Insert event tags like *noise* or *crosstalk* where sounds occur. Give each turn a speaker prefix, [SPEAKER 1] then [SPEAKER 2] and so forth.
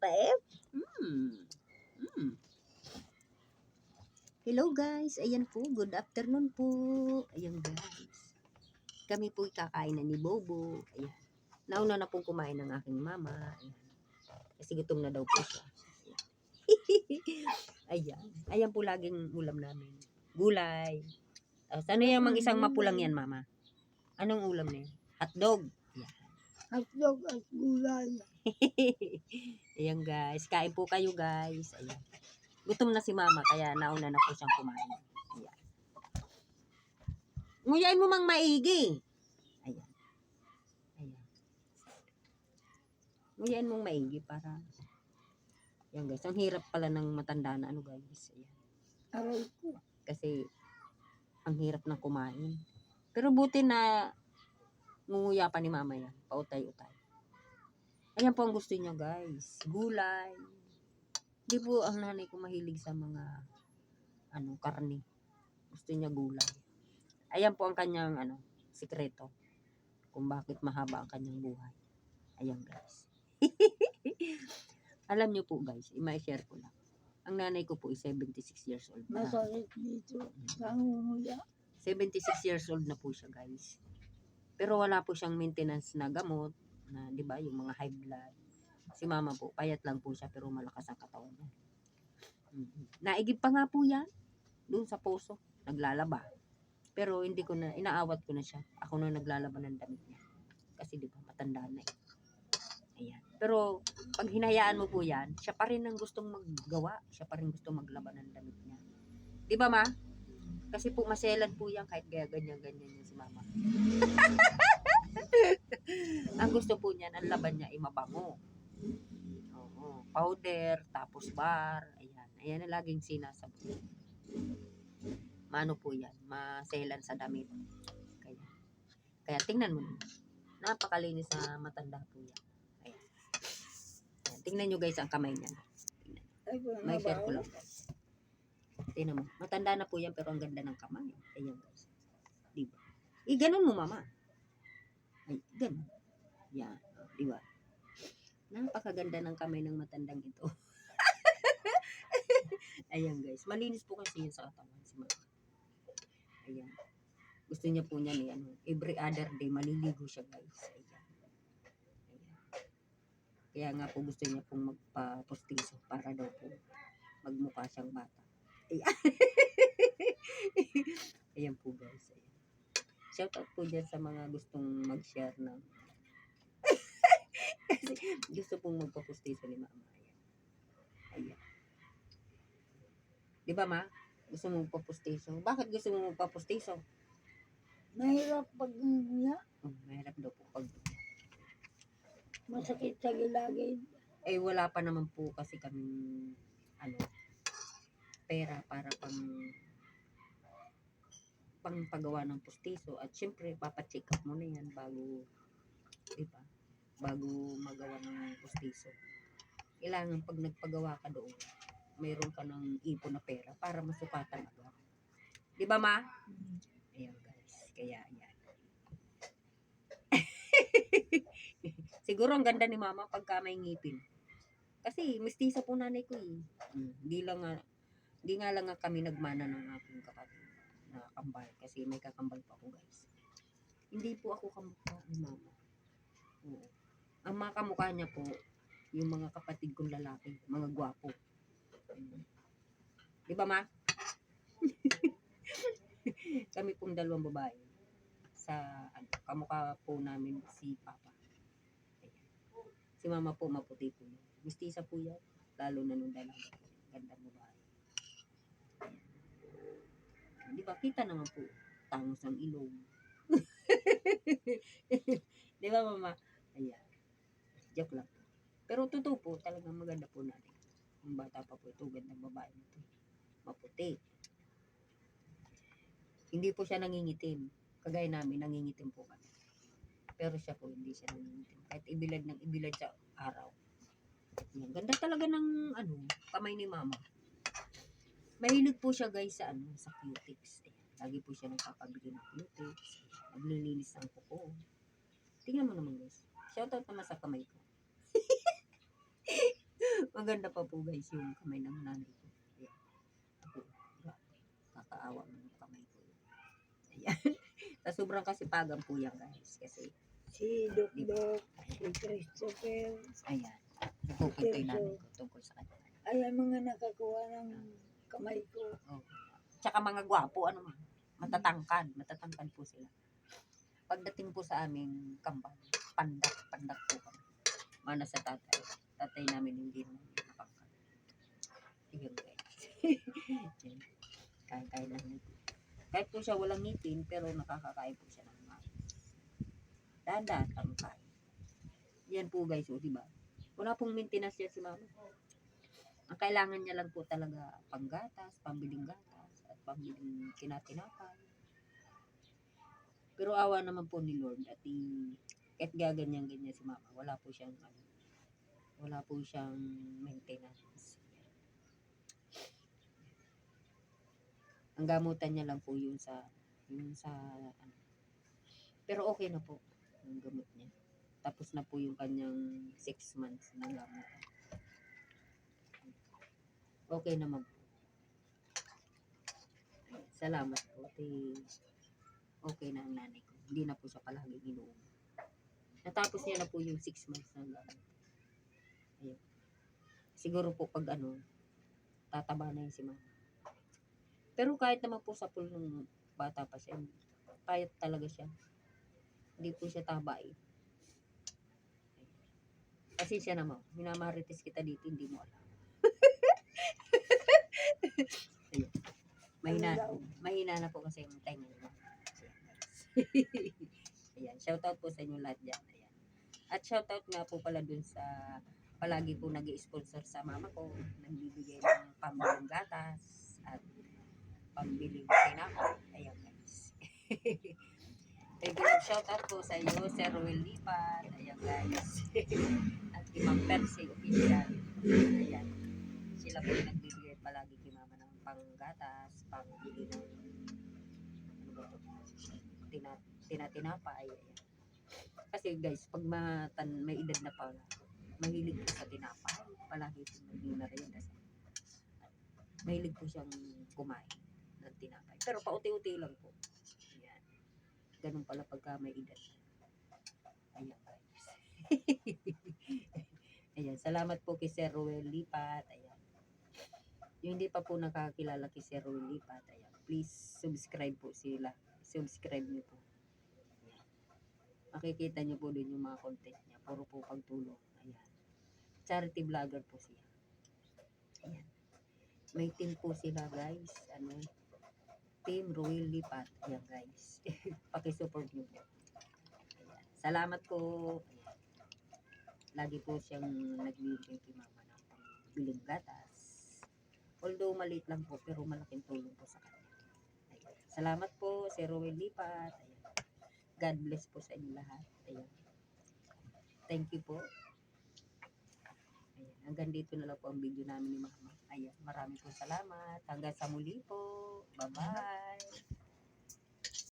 [SPEAKER 1] kape. Mm. Mm. Hello guys, ayan po, good afternoon po. Ayan guys. Kami po kakain na ni Bobo. Ayan. Nauna na pong kumain ng aking mama. Ayan. Kasi gutom na daw po siya. Ayan. *laughs* Ayan po laging ulam namin. Gulay. Tapos ano yung mga isang mapulang yan, mama? Anong ulam na yun? Hotdog.
[SPEAKER 2] Hotdog at gulay. *laughs*
[SPEAKER 1] Ayan guys, kain po kayo guys. Ayan. Gutom na si mama kaya nauna na po siyang kumain. Ayan. Nguyain mo mang maigi. Ayan. Ayan. Nguyain mong maigi para Ayan guys, ang hirap pala ng matanda na ano guys. Ayan.
[SPEAKER 2] Aray ko.
[SPEAKER 1] Kasi ang hirap ng kumain. Pero buti na ngunguya pa ni mama yan. Pautay-utay. Ayan po ang gusto niya guys. Gulay. Di po ang nanay ko mahilig sa mga ano, karne. Gusto niya gulay. Ayan po ang kanyang ano, sikreto. Kung bakit mahaba ang kanyang buhay. Ayan guys. *laughs* Alam niyo po guys, i-share ko lang. Ang nanay ko po is 76 years old na.
[SPEAKER 2] Masakit dito. Nangumuya.
[SPEAKER 1] 76 years old na po siya, guys. Pero wala po siyang maintenance na gamot, na 'di ba, yung mga high blood. Si mama po, payat lang po siya pero malakas ang katawan niya. Mhm. Naigib pa nga po 'yan doon sa poso, naglalaba. Pero hindi ko na inaawat ko na siya. Ako na naglalaba ng damit niya. Kasi 'di ba, matanda na eh. Ayan. Pero pag hinayaan mo po 'yan, siya pa rin ang gustong maggawa, siya pa rin gustong maglaba ng damit niya. 'Di ba, ma? Kasi po maselan po yan kahit gaya ganyan-ganyan yan si mama. *laughs* ang gusto po niyan, ang laban niya ay mabango. Oo. Powder, tapos bar, ayan. Ayan ang laging sinasabi. Mano po yan, maselan sa damit. Kaya, kaya tingnan mo. Napakalinis na matanda po yan. Ayan. ayan. Tingnan nyo guys ang kamay niya.
[SPEAKER 2] Ay, ko
[SPEAKER 1] May share ko lang. Tingnan mo. Matanda na po yan pero ang ganda ng kamay. Ayan guys. Diba? Eh, ganun mo mama. Ay, ganun. Yan. O, Diba? Napakaganda ng kamay ng matandang ito. *laughs* Ayan guys. Malinis po kasi yun sa katawan si mama. Ayan. Gusto niya po niya ni ano, every other day maliligo siya guys. Ayan. Ayan. Kaya nga po gusto niya pong magpa-postiso para daw po magmukha siyang bata. Ayan. *laughs* Ayan po guys. Ayan. Shout out po dyan sa mga gustong mag-share ng gusto pong magpapustiso ni mama. Ayan. Ayan. Di ba ma? Gusto mo magpapustiso? Bakit gusto mo magpapustiso?
[SPEAKER 2] Mahirap pag umuya.
[SPEAKER 1] Oh, mahirap daw po pag
[SPEAKER 2] Masakit sa gilagid.
[SPEAKER 1] eh wala pa naman po kasi kaming ano pera para pang pang paggawa ng pustiso at syempre papacheck up mo na yan bago di ba bago magawa ng pustiso kailangan pag nagpagawa ka doon mayroon ka ng ipon na pera para masukatan agad di ba ma ayan guys kaya yan *laughs* siguro ang ganda ni mama pagka may ngipin kasi mistisa po nanay ko eh. Mm, Di lang nga, di nga lang nga kami nagmana ng aking kapatid na kambal. Kasi may kakambal pa ako guys. Hindi po ako kamukha ni mama. Oo. Ang mga kamukha niya po, yung mga kapatid kong lalaki, mga gwapo. Di ba ma? *laughs* kami pong dalawang babae. Sa ano, kamukha po namin si Papa. Si Mama po maputi po. Mistisa po yan. Lalo na nung dalawa. Gandang babae. Ayan. Di ba? Kita naman po. Tangos ng ilong. *laughs* Di ba, Mama? Ayan. Joke lang. Pero totoo po, talagang maganda po natin. Ang bata pa po ito, gandang babae nito. Maputi. Hindi po siya nangingitim. Kagaya namin, nangingitim po kami. Pero siya po, hindi siya nangingitim. Kahit ibilad ng ibilad sa araw. Yan. Ganda talaga ng ano, kamay ni mama. Mahilig po siya guys sa ano, sa cutics. Ayan. Lagi po siya nagpapabili ng cutics. Naglilinis ng kuko. Tingnan mo naman guys. Shoutout naman sa kamay ko. *laughs* Maganda pa po guys yung kamay ng nanay ko. Ayan. Ako. Kakaawa mo yung kamay ko. Ayan. *laughs* Sa sobrang kasipagan po yan guys. Kasi,
[SPEAKER 2] Si Dok Dok, si Christopher,
[SPEAKER 1] ayan. Yung nanay ko tungkol sa kanya.
[SPEAKER 2] ay ang mga nakakuha ng kamay ko.
[SPEAKER 1] Oh. Tsaka mga gwapo, ano man. Matatangkad. Matatangkad po sila. Pagdating po sa aming kambal, pandak, pandak po kami. Mana sa tatay. Tatay namin hindi naman nakakad. Iyon guys. *laughs* Kain-kain lang ngipin. Kahit po siya walang ngipin, pero nakakakain po siya ng. Dada, tangkay. Yan po guys, o diba? Wala pong maintenance yan si mama. Ang kailangan niya lang po talaga panggatas, pambiling gatas, at pambiling kinatinapay. Pero awa naman po ni Lord at i kahit gaganyan ganyan si mama, wala po siyang ano, wala po siyang maintenance. Ang gamutan niya lang po yun sa yun sa ano. Pero okay na po yung gamot niya. Tapos na po yung kanyang 6 months na gamutan. Okay naman po. Salamat po. Okay na ang nanay ko. Hindi na po siya palagi inuum. Natapos niya na po yung 6 months na gamot. Ayun. Siguro po pag ano, tataba na yun si mama. Pero kahit naman po sa pool nung bata pa siya, payat talaga siya. Hindi po siya taba eh. Kasi siya naman, minamarites kita dito, hindi mo alam. *laughs* Ayun. Mahina,
[SPEAKER 2] Ano
[SPEAKER 1] mahina na po kasi yung niya. *laughs* Ayan, shoutout po sa inyo lahat dyan. At shoutout nga po pala dun sa palagi po nag sponsor sa mama ko. Nagbibigay ng pambiling gatas at pambiling tinapay. Ayan guys. *laughs* Regular shoutout po sa iyo, Sir Will Lipat. Ayan guys. *laughs* at kay Ma'am Percy Official. Ayan. Sila po nagbibigay palagi kay mama ng panggatas, pangbili ng ano ba to? Tina, tinatinapay. Ayan. Kasi guys, pag matan, may edad na pala, mahilig po sa tinapay. Palagi po nagmimerienda siya. Mahilig po siyang kumain ng tinapay. Pero pauti-uti lang po. Ayan. Ganun pala pagka may edad. Ayan guys. *laughs* Ayan. Salamat po kay Sir Ruel Lipat. Ayan. Yung hindi pa po nakakilala kay Sir Ruel Lipat. Ayan. Please subscribe po sila. Subscribe niyo po. Makikita niyo po din yung mga content niya. Puro po pagtulong. Ayan. Charity vlogger po siya. Ayan. May team po sila guys. Ano? Team Ruel Lipat. Ayan guys. *laughs* Pakisupport niyo po. Ayan. Salamat po. Ayan. Lagi po siyang nagbibigay kay mama ng pangbiling gatas. Although maliit lang po, pero malaking tulong po sa kanya. Ayan. Salamat po, si Rowel Lipat. Ayan. God bless po sa inyo lahat. Ayan. Thank you po. Ayan. Hanggang dito na lang po ang video namin ni Mama. Ayan. Maraming po salamat. Hanggang sa muli po. Bye-bye.